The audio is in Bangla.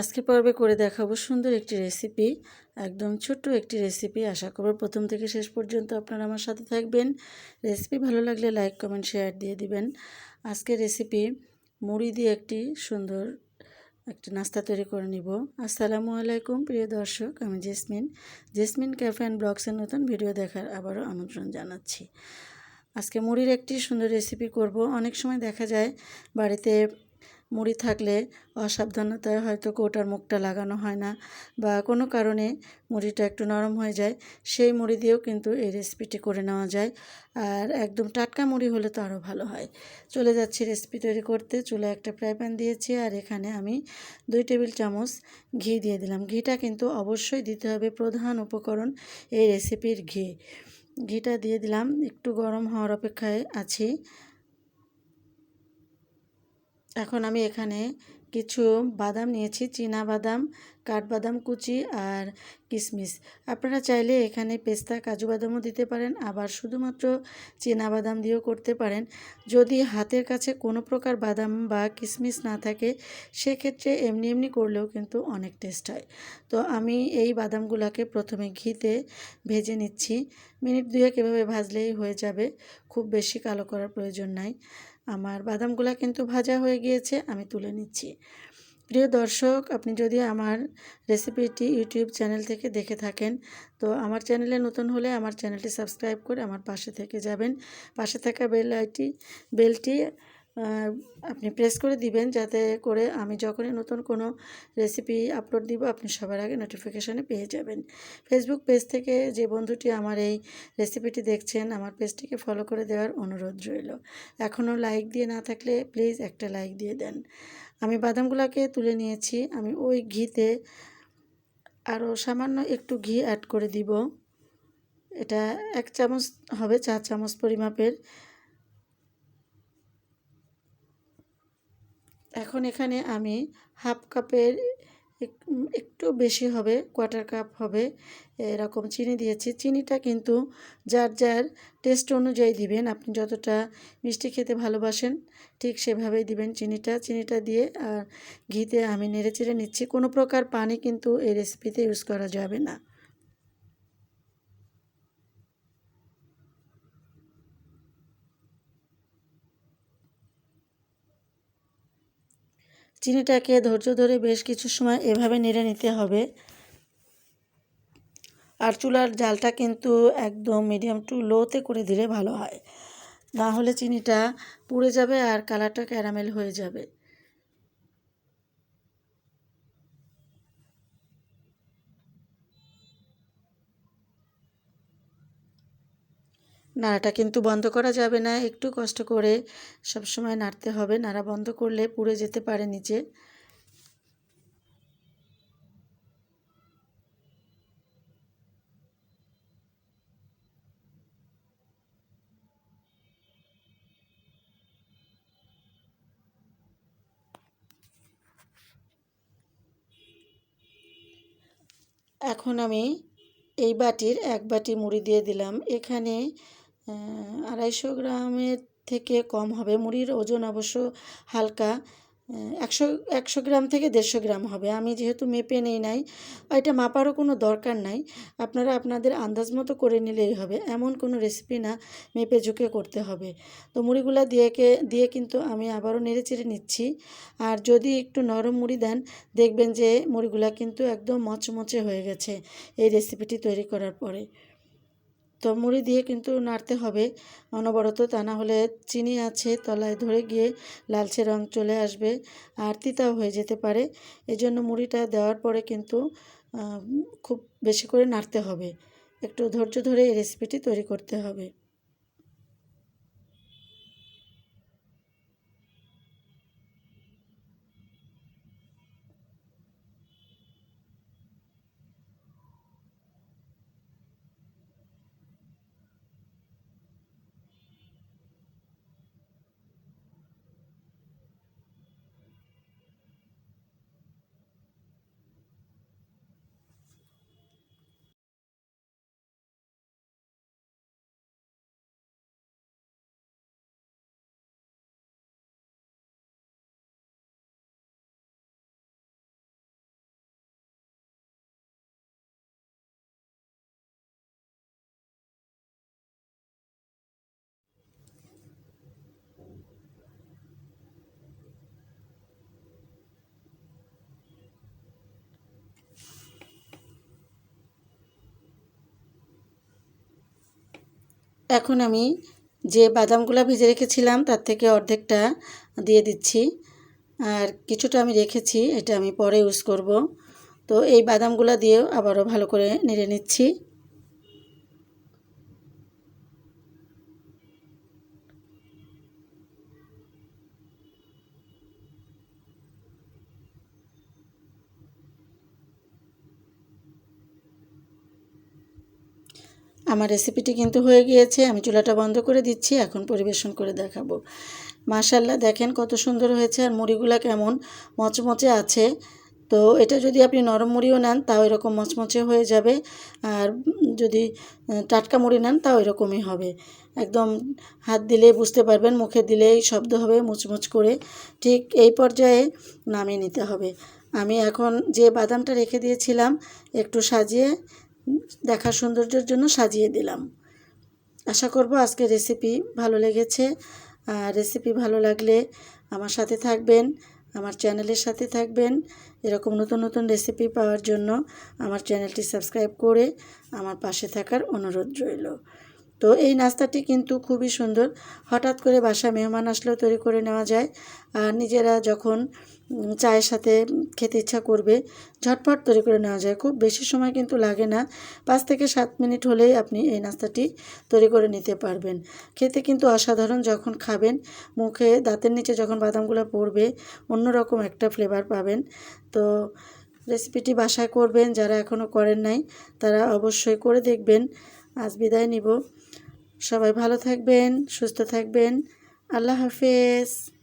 আজকে পর্বে করে দেখাবো সুন্দর একটি রেসিপি একদম ছোট্ট একটি রেসিপি আশা করব প্রথম থেকে শেষ পর্যন্ত আপনারা আমার সাথে থাকবেন। রেসিপি ভালো লাগলে লাইক কমেন্ট শেয়ার দিয়ে দিবেন। আজকে রেসিপি মুড়ি দিয়ে একটি সুন্দর একটি নাস্তা তৈরি করে নিব। আসসালামু আলাইকুম, প্রিয় দর্শক, আমি জেসমিন। জেসমিন ক্যাফে অ্যান্ড ব্লগসের নতুন ভিডিও দেখার আবারও আমন্ত্রণ জানাচ্ছি। আজকে মুড়ির একটি সুন্দর রেসিপি করব। অনেক সময় দেখা যায় বাড়িতে মুড়ি থাকলে অসাবধানতায় হয়তো কৌটার মুখটা লাগানো হয় না বা কোনো কারণে মুড়িটা একটু নরম হয়ে যায়, সেই মুড়ি দিয়েও কিন্তু এই রেসিপিটি করে নেওয়া যায়। আর একদম টাটকা মুড়ি হলে তো আরও ভালো হয়। চলে যাচ্ছি রেসিপি তৈরি করতে। চুলে একটা ফ্রাই প্যান দিয়েছি আর এখানে আমি দুই টেবিল চামচ ঘি দিয়ে দিলাম। ঘিটা কিন্তু অবশ্যই দিতে হবে প্রধান উপকরণ এই রেসিপির ঘি। ঘিটা দিয়ে দিলাম। একটু গরম হওয়ার অপেক্ষায় আছি। এখন আমি এখানে কিছু বাদাম নিয়েছি, চীনা বাদাম, কাঠবাদাম কুচি আর কিশমিশ আপনারা চাইলে এখানে পেস্তা, কাজু বাদামও দিতে পারেন, আবার শুধুমাত্র চীনা বাদাম দিয়েও করতে পারেন। যদি হাতের কাছে কোনো প্রকার বাদাম বা কিশমিশ না থাকে, সেক্ষেত্রে এমনি এমনি করলেও কিন্তু অনেক টেস্ট হয়। তো আমি এই বাদামগুলোকে প্রথমে ঘিতে ভেজে নিচ্ছি। মিনিট দুয়েক এভাবে ভাজলেই হয়ে যাবে, খুব বেশি কালো করার প্রয়োজন নাই। আমার বাদামগুলো কিন্তু ভাজা হয়ে গিয়েছে, আমি তুলে নিচ্ছি। প্রিয় দর্শক, আপনি যদি আমার রেসিপিটি ইউটিউব চ্যানেল থেকে দেখে থাকেন, তো আমার চ্যানেলে নতুন হলে আমার চ্যানেলটি সাবস্ক্রাইব করে আমার পাশে থেকে যাবেন। পাশে থাকা বেল আইটি, বেলটি আপনি প্রেস করে দিবেন যাতে করে আমি যখনই নতুন কোনো রেসিপি আপলোড দিব, আপনি সবার আগে নোটিফিকেশানে পেয়ে যাবেন। ফেসবুক পেজ থেকে যে বন্ধুটি আমার এই রেসিপিটি দেখছেন, আমার পেজটিকে ফলো করে দেওয়ার অনুরোধ রইল। এখনও লাইক দিয়ে না থাকলে প্লিজ একটা লাইক দিয়ে দেন। আমি বাদামগুলোকে তুলে নিয়েছি, আমি ওই ঘিতে আরও সামান্য একটু ঘি অ্যাড করে দিব। এটা এক চামচ হবে, চার চামচ পরিমাপের। এখন এখানে আমি হাফ কাপের একটু বেশি হবে, কোয়ার্টার কাপ হবে, এরকম চিনি দিয়েছি। চিনিটা কিন্তু যার যার টেস্ট অনুযায়ী দিবেন। আপনি যতটা মিষ্টি খেতে ভালোবাসেন, ঠিক সেভাবেই দিবেন চিনিটা। চিনিটা দিয়ে আর ঘিতে আমি নেড়ে চেড়ে নিচ্ছি। কোনো প্রকার পানি কিন্তু এই রেসিপিতে ইউজ করা যাবে না। চিনিটাকে ধৈর্য ধরে বেশ কিছু সময় এভাবে নেড়ে নিতে হবে। আর চুলার জালটা কিন্তু একদম মিডিয়াম টু লোতে করে দিলে ভালো হয়। না হলে চিনিটা পুড়ে যাবে আর কালারটা ক্যারামেল হয়ে যাবে। নাড়াটা কিন্তু বন্ধ করা যাবে না। একটু কষ্ট করে সবসময় নাড়তে হবে। নাড়া বন্ধ করলে পুড়ে যেতে পারে নিচে। এখন আমি এই বাটির এক বাটি মুড়ি দিয়ে দিলাম। এখানে আড়াইশো গ্রামের থেকে কম হবে। মুড়ির ওজন অবশ্য হালকা একশো একশো গ্রাম থেকে দেড়শো গ্রাম হবে। আমি যেহেতু মেপে নেই নাই, এটা মাপারও কোনো দরকার নাই। আপনারা আপনাদের আন্দাজ মতো করে নিলেই হবে। এমন কোনো রেসিপি না মেপে ঝুঁকে করতে হবে। তো মুড়িগুলো দিয়েকে দিয়ে কিন্তু আমি আবারও নেড়ে চেড়ে নিচ্ছি। আর যদি একটু নরম মুড়ি দেন, দেখবেন যে মুড়িগুলো কিন্তু একদম মচমচে হয়ে গেছে এই রেসিপিটি তৈরি করার পরে। তো মুড়ি দিয়ে কিন্তু নাড়তে হবে। অনবরত তা না হলে চিনি আছে তলায় ধরে গিয়ে লালচে রং চলে আসবে আর তিতাও হয়ে যেতে পারে। এজন্য মুড়িটা দেওয়ার পরে কিন্তু খুব বেশি করে নাড়তে হবে। একটু ধৈর্য ধরে এই রেসিপিটি তৈরি করতে হবে। এখন আমি যে বাদামগুলো ভেজে রেখেছিলাম, তার থেকে অর্ধেকটা দিয়ে দিচ্ছি। আর কিছুটা আমি রেখেছি, এটা আমি পরে ইউজ করব। তো এই বাদামগুলো দিয়েও আবারও ভালো করে নেড়ে নিচ্ছি। আমার রেসিপিটি কিন্তু হয়ে গিয়েছে, আমি চুলাটা বন্ধ করে দিচ্ছি, এখন পরিবেশন করে দেখাবো। মাশাল্লাহ দেখেন কত সুন্দর হয়েছে আর মুড়িগুলো কেমন মচমচে আছে। তো এটা যদি আপনি নরম মুড়িও নেন, তাও এরকম মচমচে হয়ে যাবে। আর যদি টাটকা মুড়ি নেন, তাও এরকমই হবে। একদম হাত দিলেই বুঝতে পারবেন, মুখে দিলেই শব্দ হবে মুচমুচ করে। ঠিক এই পর্যায়ে নামিয়ে নিতে হবে। আমি এখন যে বাদামটা রেখে দিয়েছিলাম, একটু সাজিয়ে দেখার সৌন্দর্যের জন্য সাজিয়ে দিলাম। আশা করব আজকে রেসিপি ভালো লেগেছে। রেসিপি ভালো লাগলে আমার সাথে থাকবেন, আমার চ্যানেলের সাথে থাকবেন। এরকম নতুন নতুন রেসিপি পাওয়ার জন্য আমার চ্যানেলটি সাবস্ক্রাইব করে আমার পাশে থাকার অনুরোধ রইল। তো এই নাস্তাটি কিন্তু খুবই সুন্দর। হঠাৎ করে বাসা মেহমান আসলেও তৈরি করে নেওয়া যায়। আর নিজেরা যখন চায়ের সাথে খেতে ইচ্ছা করবে। ঝটপট তৈরি করে নেওয়া যায়। খুব বেশি সময় কিন্তু লাগে না। পাঁচ থেকে সাত মিনিট হলেই আপনি এই নাস্তাটি তৈরি করে নিতে পারবেন। খেতে কিন্তু অসাধারণ যখন খাবেন, মুখে দাঁতের নিচে যখন বাদামগুলো পড়বে, অন্যরকম একটা ফ্লেভার পাবেন। তো রেসিপিটি বাসায় করবেন, যারা এখনও করেন নাই, তারা অবশ্যই করে দেখবেন। আজ বিদায় নিব। সবাই ভালো থাকবেন, সুস্থ থাকবেন। আল্লাহ হাফেজ।